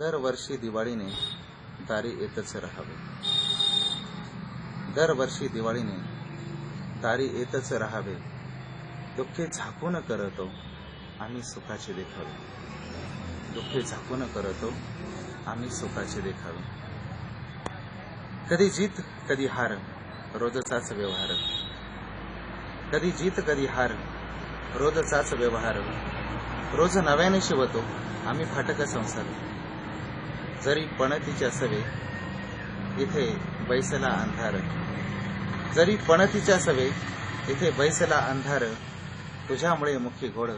दरवर्षी दिवाळीने दारी येतच राहावे. दरवर्षी दिवाळीने दारी येतच राहावे. दुःखे झाकून करतो आम्ही सुखाचे देखावे. दुःखे झाकून करतो आम्ही सुखाचे देखावे. कधी जीत कधी हार रोजचाच व्यवहार. कधी जीत कधी हार रोजचाच व्यवहार. रोज नव्याने शिवतो आम्ही फाटक संसार. जरी पणतीच्या सवे इथे बैसला अंधार. जरी पणतीच्या सवे इथे बैसला अंधार. तुझ्यामुळे मुखी गोड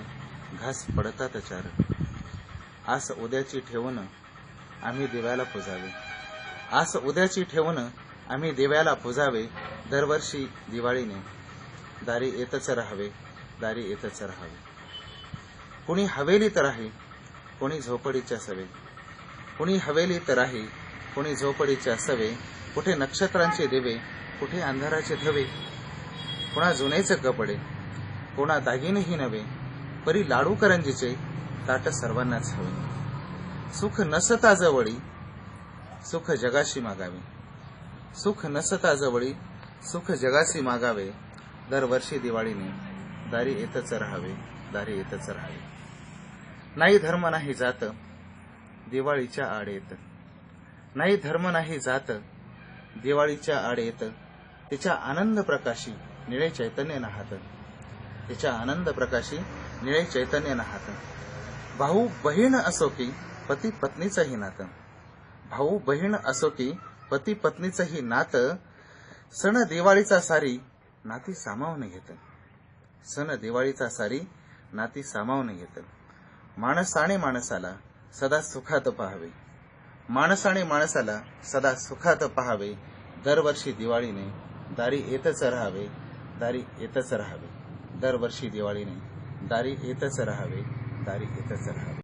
घास पडतात चार. आस उद्याची ठेवून आम्ही दिव्याला पुजावे. आस उद्याची ठेवून आम्ही दिव्याला पुजावे दरवर्षी दिवाळीने. दारी येतच राहावे दारी येतच राहावे. कुणी हवेलीत राही कोणी झोपडीच्या सवे कुणी हवेली राही कोणी झोपडीच्या सवे कुठे नक्षत्रांचे दिवे कुठे अंधाराचे धवे कुणा जुनेच कपडे कोणा दागिनेही नव्हे परी लाडू करंजीचे ताट सर्वांनाच हवे. सुख नसता जवळी सुख जगाशी मागावे. सुख नसता जवळी सुख जगाशी मागावे. दरवर्षी दिवाळीने दारी येतच राहावे दारी येतच राहावे. नाही धर्म नाही जात दिवाळीच्या आडेत. नाही धर्म नाही जात दिवाळीच्या आडेत. तिच्या आनंद प्रकाशी निळे चैतन्य नाहात. तिच्या आनंद प्रकाशी निळे चैतन्य नाहात. भाऊ बहीण असो की पती पत्नीचंही नातं. भाऊ बहीण असो की पती पत्नीचंही नातं. सण दिवाळीचा सारी नाती सामावून घेत. सण दिवाळीचा सारी नाती सामावून घेत. माणसाने माणसाला सदा सुखात पहावे. माणसाने माणसाला सदा सुखात पहावे. दरवर्षी दिवाळीने दारी येतच राहावे. दारी येतच राहावे. दरवर्षी दिवाळीने दारी येतच राहावे. दारी येतच राहावे.